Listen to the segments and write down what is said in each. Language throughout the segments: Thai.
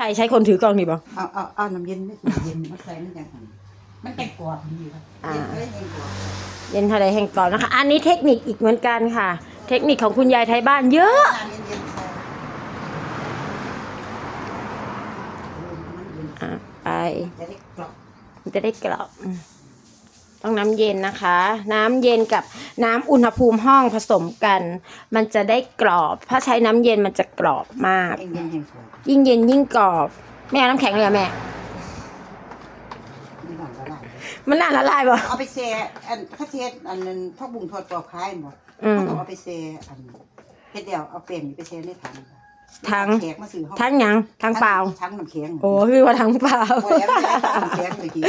ช่ใช้คนถือกล้องดีป่ะเอาเอาเอาน้ำเย็นไม่เย็นมาใส่มันจังหันมันเป็นกรอบดีครับอ่าเย็นเลยเย็นกรอบเย็นทะเลแห่งก่อนนะคะ อันนี้เทคนิคอีกเหมือนกันค่ะ เทคนิคของคุณยายไทยบ้านเยอะ น้ำเย็นๆใส่เออมันเย็นอะไป จะได้กรอบ มันจะได้กรอบอืม ต้องน้ำเย็นนะคะ น้ำเย็นกับน้ำอุณหภูมิห้องผสมกัน มันจะได้กรอบ ถ้าใช้น้ำเย็นมันจะกรอบมากเย็นเย็นเย็นกรอบยิ่งเย็นยิ่งกรอบแม่เอาน้ำแข็งเลยอะแม่ไม่หวานละลายมันน่าละลายป่ะ เอาไปแช่อันข้าวเทียดอันนั้นทอดบุ้งทอดกรอบคล้ายหมดอืมเขาก็เอาไปแช่อันเฮ็ดเดียวเอาแป้งนี่ไปแช่ในถังถัง แขกมาซื้อเขาทั้งหยังทั้งเปล่า ทั้งน้ำแข็งโอ้คือว่าทั้งเปล่า โอ้ยไม่ได้ทั้งน้ำแข็งเลยที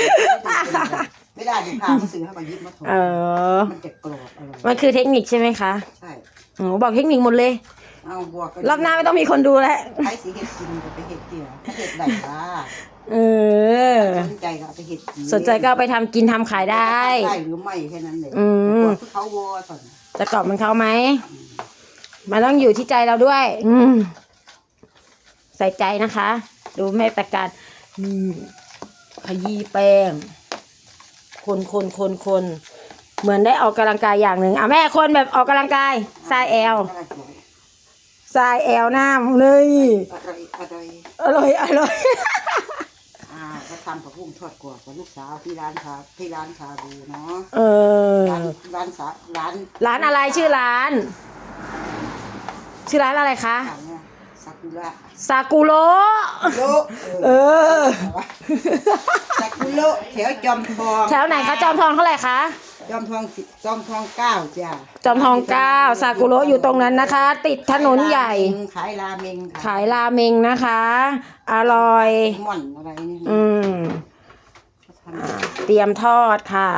ไม่ได้ดูพามาซื้อให้มายิบมาถอดเออ มันจะกรอบอร่อยมันคือเทคนิคใช่ไหมคะใช่ โอ้บอกเทคนิคหมดเลย เอาบวกกันรอบหน้าไม่ต้องมีคนดูแล้ว ใช้สีเห็ดกินก็ไปเห็ดเดียวถ้าเห็ดไหนล่ะเออ สนใจก็เอาไปเห็ดกิสนใจก็เอาไปทำกินทำขายได้ ได้หรือไม่แค่นั้นเลยอืมคือเขาวอสอนจะกรอบเหมันเขาไหม มันต้องอยู่ที่ใจเราด้วย อืม ใส่ใจนะคะ ดูแม่ประการนี่ขยี้แป้ง คนคนคนคนเหมือนได้ออกกำลังกายอย่างหนึ่งอะแม่คนแบบออกกำลังกายทรายแอลทรายแอลหน้าเลยอร่อยอร่อยอร่อยอร่อยอ่าก็ทำผักบุ้งทอดกรอบกับลูกสาวที่ร้านชาที่ร้านชาบูเนาะเออร้านร้านสาร้าน ร้านอะไรชื่อร้าน ชื่อร้านอะไรคะร้านเนี่ยซา กุระซากุโรโลเออซากุระแถวจอมทองแถวไหนคะจอมทองเท่าไหร่คะจอมทองสิบจอมทองเก้าจ้ะจอมทองเก้าซากุโระอยู่ตรงนั้นนะคะ ติดถนนใหญ่ ขายราเมงขายราเมงนะคะ อร่อยหม่อนอะไรนี่อืมเขาทำอ่าเตรียมทอดค่ะ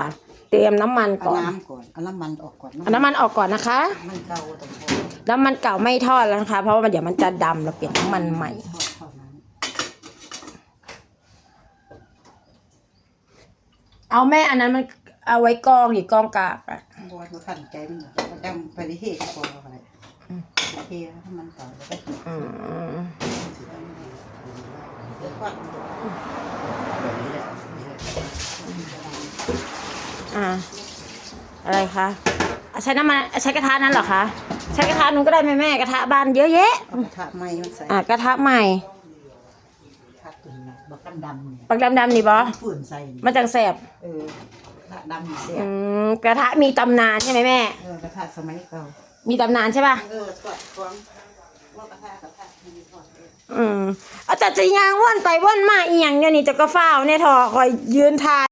เตรียมน้ำมันเอาก่อนน้ำก่อนเอาน้ำมันออกก่อนเอาน้ำมันออกก่อนนะคะ มันเก่าตรงนี้น้ำมันเก่าไม่ทอดแล้วนะคะ เพราะว่าเดี๋ยวมันจะดำเราเปลี่ยนน้ำมันใหม่ ทอดเท่านั้นเอาแม่อันนั้นมันเอาไว้กองหรือกองกากอะบอสมาขันใจมันมันดำไปที่เหตุพออะไรโอเคให้มันเก่าแล้วก็อืม เดี๋ยวก่อน อ่าอะไรคะอะใช้น้ำมันใช้กระทะนั้นเหรอคะใช้กระทะนู้นก็ได้แม่แม่กระทะบ้านเยอะแยะเอากระทะไหม้มันใส่อะกระทะใหม่กระทะตุ่นนะบักดำดำเนี่ยปักดำๆนี่บอฝืนใส่นี่มันจังแสบเออกระทะดำมีเสียอืมกระทะมีตำนานใช่ไหมแม่ เออกระทะสมัยเก่ามีตำนานใช่ป่ะเออทอดของว่ากระทะกระทะมีทอดเองอืมเอาแต่จะยางว่อนไปว่อนมาอีหยังเนี่ยนี่จะก็เฝ้าวเนี่ยทอะคอยยืนทาย